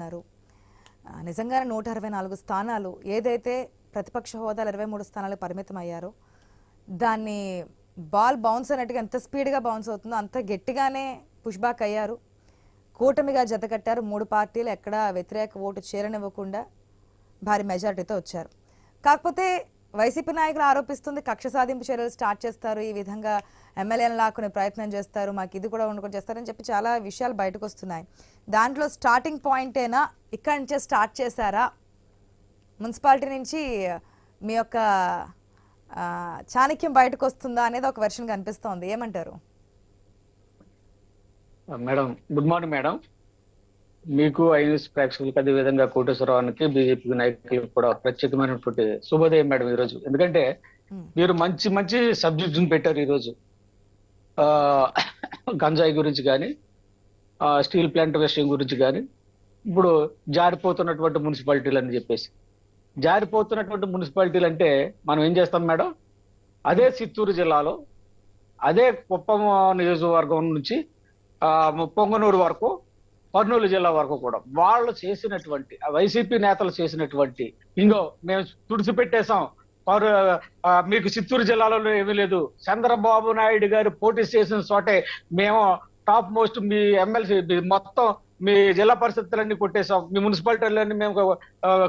అన్నారు నిజంగానే నూట అరవై నాలుగు స్థానాలు ఏదైతే ప్రతిపక్ష హోదాలు ఇరవై మూడు స్థానాలు పరిమితం అయ్యారో దాన్ని బాల్ బౌన్స్ అన్నట్టుగా ఎంత స్పీడ్గా బౌన్స్ అవుతుందో అంత గట్టిగానే పుష్బ్యాక్ అయ్యారు. కూటమిగా జతకట్టారు మూడు పార్టీలు ఎక్కడ వ్యతిరేక ఓటు చేరనివ్వకుండా భారీ మెజారిటీతో వచ్చారు. కాకపోతే వైసీపీ నాయకులు ఆరోపిస్తుంది కక్ష సాధింపు చర్యలు స్టార్ట్ చేస్తారు ఈ విధంగా ఎమ్మెల్యేలను లాక్కునే ప్రయత్నం చేస్తారు మాకు ఇది కూడా ఉండకుండా చేస్తారని చెప్పి చాలా విషయాలు బయటకు వస్తున్నాయి. దాంట్లో స్టార్టింగ్ పాయింటేనా ఇక్కడి నుంచే స్టార్ట్ చేశారా? మున్సిపాలిటీ నుంచి మీ యొక్క చాణక్యం బయటకు వస్తుందా అనేది ఒక వెర్షన్ కనిపిస్తోంది. ఏమంటారు? Madam good morning madam. మీకు ఐఎస్ ప్రేక్షకులకు అదే విధంగా కోటేశ్వరరావుకి బీజేపీ నాయకులకు కూడా ప్రత్యేకమైనటువంటి శుభోదయం మేడం ఈరోజు. ఎందుకంటే Hmm. మీరు మంచి మంచి సబ్జెక్ట్స్ పెట్టారు ఈరోజు. ఆ, గంజాయి గురించి కానీ స్టీల్ ప్లాంట్ విషయం గురించి కానీ ఇప్పుడు జారిపోతున్నటువంటి మున్సిపాలిటీలు అని చెప్పేసి. జారిపోతున్నటువంటి మున్సిపాలిటీలు అంటే మనం ఏం చేస్తాం మేడం? అదే చిత్తూరు జిల్లాలో అదే కుప్పం నియోజకవర్గం నుంచి పొంగనూరు వరకు కర్నూలు జిల్లా వరకు కూడా వాళ్ళు చేసినటువంటి ఆ వైసీపీ నేతలు చేసినటువంటి ఇంకో మేము తుడిచిపెట్టేశాం. మీకు చిత్తూరు జిల్లాలో ఏమీ లేదు. చంద్రబాబు నాయుడు గారు పోటీ చేసిన చోటే మేము టాప్ మోస్ట్ మీ ఎమ్మెల్సీ మొత్తం మీ జిల్లా పరిస్థితులన్నీ కొట్టేశాం. మీ మున్సిపాలిటీలన్నీ మేము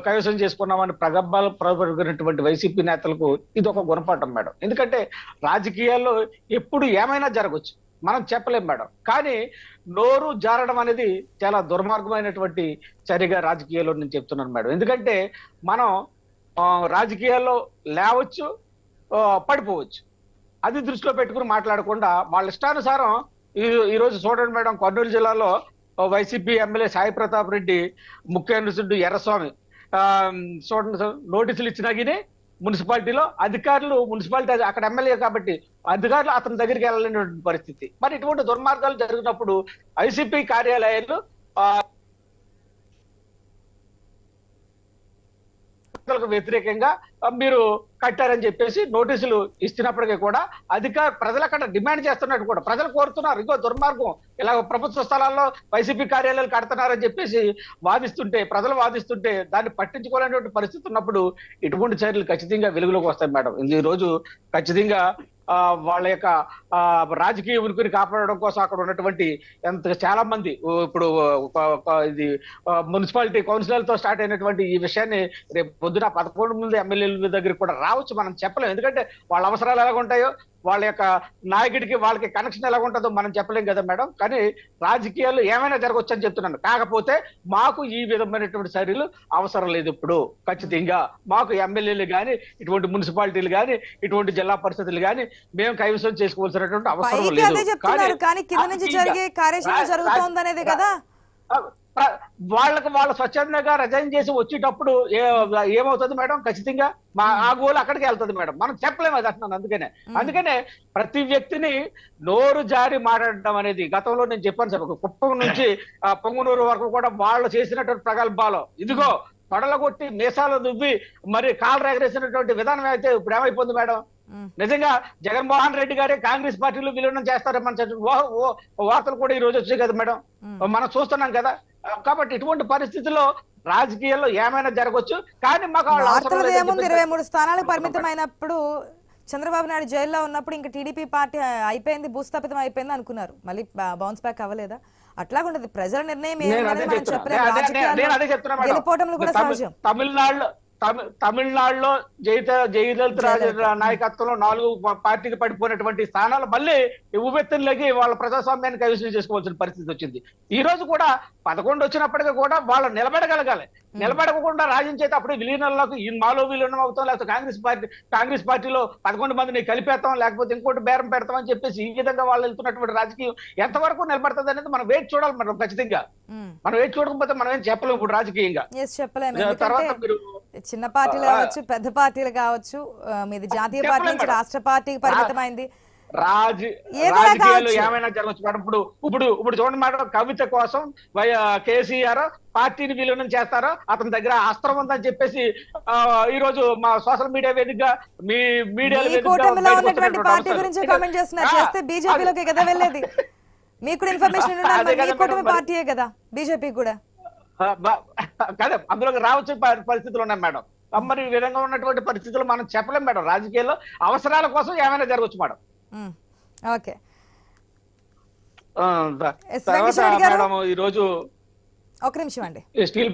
కైవసం చేసుకున్నామని ప్రగబ్బాలు ప్రబలిగినటువంటి వైసీపీ నేతలకు ఇది ఒక గుణపాఠం మేడం. ఎందుకంటే రాజకీయాల్లో ఎప్పుడు ఏమైనా జరగచ్చు. మనం చెప్పలేం మేడం. కానీ నోరు జారడం అనేది చాలా దుర్మార్గమైనటువంటి చర్యగా రాజకీయాల్లో నేను చెప్తున్నాను మేడం. ఎందుకంటే మనం రాజకీయాల్లో లేవచ్చు పడిపోవచ్చు. అది దృష్టిలో పెట్టుకుని మాట్లాడకుండా వాళ్ళ ఇష్టానుసారం ఈ ఈరోజు చూడండి మేడం కర్నూలు జిల్లాలో వైసీపీ ఎమ్మెల్యే సాయి ప్రతాప్ రెడ్డి ముఖ్య ఎర్రస్వామి చూడండి నోటీసులు ఇచ్చినా మున్సిపాలిటీలో అధికారులు మున్సిపాలిటీ అక్కడ ఎమ్మెల్యే కాబట్టి అధికారులు అతని దగ్గరికి వెళ్ళలేనటువంటి పరిస్థితి. మరి ఇటువంటి దుర్మార్గాలు జరిగినప్పుడు ఐసీపీ కార్యాలయాలు ఆ, వ్యతిరేకంగా మీరు కట్టారని చెప్పేసి నోటీసులు ఇస్తున్నప్పటికీ కూడా అధికార ప్రజల కంటే డిమాండ్ చేస్తున్నట్టు కూడా ప్రజలు కోరుతున్నారు. ఇంకో దుర్మార్గం. ఇలా ప్రభుత్వ స్థలాల్లో వైసీపీ కార్యాలయాలు కడుతున్నారని చెప్పేసి వాదిస్తుంటే ప్రజలు వాదిస్తుంటే దాన్ని పట్టించుకోలేనటువంటి పరిస్థితి ఉన్నప్పుడు ఇటువంటి చర్యలు ఖచ్చితంగా వెలుగులోకి వస్తాయి మేడం. ఈ రోజు ఖచ్చితంగా వాళ్ళ యొక్క ఆ, రాజకీయ ఉనికిని కాపాడడం కోసం అక్కడ ఉన్నటువంటి ఎంత చాలా మంది ఇప్పుడు ఇది మున్సిపాలిటీ కౌన్సిలర్తో స్టార్ట్ అయినటువంటి ఈ విషయాన్ని రేపు పొద్దున పదకొండు మంది ఎమ్మెల్యేల దగ్గర కూడా రావచ్చు మనం చెప్పలేము ఎందుకంటే వాళ్ళ అవసరాలు ఎలాగ ఉంటాయో వాళ్ళ యొక్క నాయకుడికి వాళ్ళకి కనెక్షన్ ఎలా ఉంటుందో మనం చెప్పలేం కదా మేడం. కానీ రాజకీయాలు ఏమైనా జరగవచ్చు అని చెప్తున్నాను. కాకపోతే మాకు ఈ విధమైనటువంటి చర్యలు అవసరం లేదు ఇప్పుడు. ఖచ్చితంగా మాకు ఎమ్మెల్యేలు కానీ ఇటువంటి మున్సిపాలిటీలు కానీ ఇటువంటి జిల్లా పరిషత్తులు కానీ మేము కైవసం చేసుకోవాల్సినటువంటి అవసరం లేదు. కానీ కింద నుంచి రాజకీయంగా- జరిగే అనేది కదా? వాళ్ళకి వాళ్ళ స్వచ్ఛందంగా రిజైన్ చేసి వచ్చేటప్పుడు ఏ- ఏమవుతుంది మేడం? ఖచ్చితంగా మా ఆ గోల్ అక్కడికి వెళ్తుంది మేడం. మనం చెప్పలేము అది అంటున్నాను అందుకనే. అందుకనే ప్రతి వ్యక్తిని నోరు జారి మాట్లాడడం అనేది గతంలో నేను చెప్పాను సార్ ఒక కుప్పం నుంచి ఆ పొంగునూరు వరకు కూడా వాళ్ళు చేసినటువంటి ప్రగల్భాలు. ఇదిగో తొడలగొట్టి మీసాలు దువ్వి మరి కాలు ఎగరేసినటువంటి విధానం అయితే ఇప్పుడు ఏమైపోతుంది మేడం. నిజంగా జగన్మోహన్ రెడ్డి గారే కాంగ్రెస్ పార్టీలో విలీనం చేస్తారని మన వార్తలు కూడా ఈ రోజు వచ్చాయి కదా మేడం. మనం చూస్తున్నాం కదా. కాబట్టి ఇటువంటి పరిస్థితుల్లో రాజకీయాల్లో ఏమైనా జరగవచ్చు కానీ మాకు ఏముంది? ఇరవై మూడు స్థానాలకు పరిమితమైనప్పుడు చంద్రబాబు నాయుడు జైల్లో ఉన్నప్పుడు ఇంకా టీడీపీ పార్టీ అయిపోయింది భూస్థాపితం అయిపోయింది అనుకున్నారు. మళ్ళీ బౌన్స్ బ్యాక్ అవ్వలేదా? అట్లాగుంటది ప్రజల నిర్ణయం తమిళనాడులో తమి- తమిళనాడులో జయిత జయలలిత. నాయకత్వంలో నాలుగు పార్టీకి పడిపోయినటువంటి స్థానాలు మళ్ళీ ఉవ్వెత్తులకి వాళ్ళ ప్రజాస్వామ్యాన్ని కైవసం చేసుకోవాల్సిన పరిస్థితి వచ్చింది. ఈ రోజు కూడా పదకొండు వచ్చినప్పటికీ కూడా వాళ్ళు నిలబడగలగాలి. నిలబడకుండా రాజ్యం చేత అప్పుడు విలీనంలోకి మాలో విలీనం అవుతాం లేకపోతే కాంగ్రెస్ పార్టీ కాంగ్రెస్ పార్టీలో పదకొండు మందిని కలిపేస్తాం లేకపోతే ఇంకోటి బేరం పెడతాం అని చెప్పేసి ఈ విధంగా వాళ్ళు వెళ్తున్నటువంటి రాజకీయం ఎంతవరకు నిలబడుతుంది అనేది మనం వేచి చూడాలి మనం ఖచ్చితంగా. మనం వేచి చూడకపోతే మనం ఏం చెప్పలేము ఇప్పుడు రాజకీయంగా. తర్వాత మీరు చిన్న పార్టీలు కావచ్చు పెద్ద పార్టీలు కావచ్చు మీది జాతీయ పార్టీ నుంచి రాష్ట్ర పార్టీకి పరిమితమైంది. రాజకీయాలు. ఏమైనా జరగచ్చు మేడం. ఇప్పుడు ఇప్పుడు ఇప్పుడు చూడండి మేడం కవిత కోసం కేసీఆర్ పార్టీని విలీనం చేస్తారో? అతని దగ్గర అస్త్రం ఉందని చెప్పేసి ఈ రోజు మా సోషల్ మీడియా వేదికగా మీ మీడియా పార్టీ గురించి కామెంట్ చేస్తున్నారు. చేస్తే బీజేపీలోకి కదా వెళ్ళేది. మీకు కూడా ఇన్ఫర్మేషన్ కూటమి పార్టీయే కదా బీజేపీ కూడా. కాదు అందులోకి రావచ్చు పరిస్థితులు ఉన్నాయి మేడం. మరి ఈ విధంగా ఉన్నటువంటి పరిస్థితులు మనం చెప్పలేం మేడం. రాజకీయాల్లో అవసరాల కోసం ఏమైనా జరగచ్చు మేడం. ఓకే? మేడం ఈ రోజు ఒక నిమిషం అండి. స్టీల్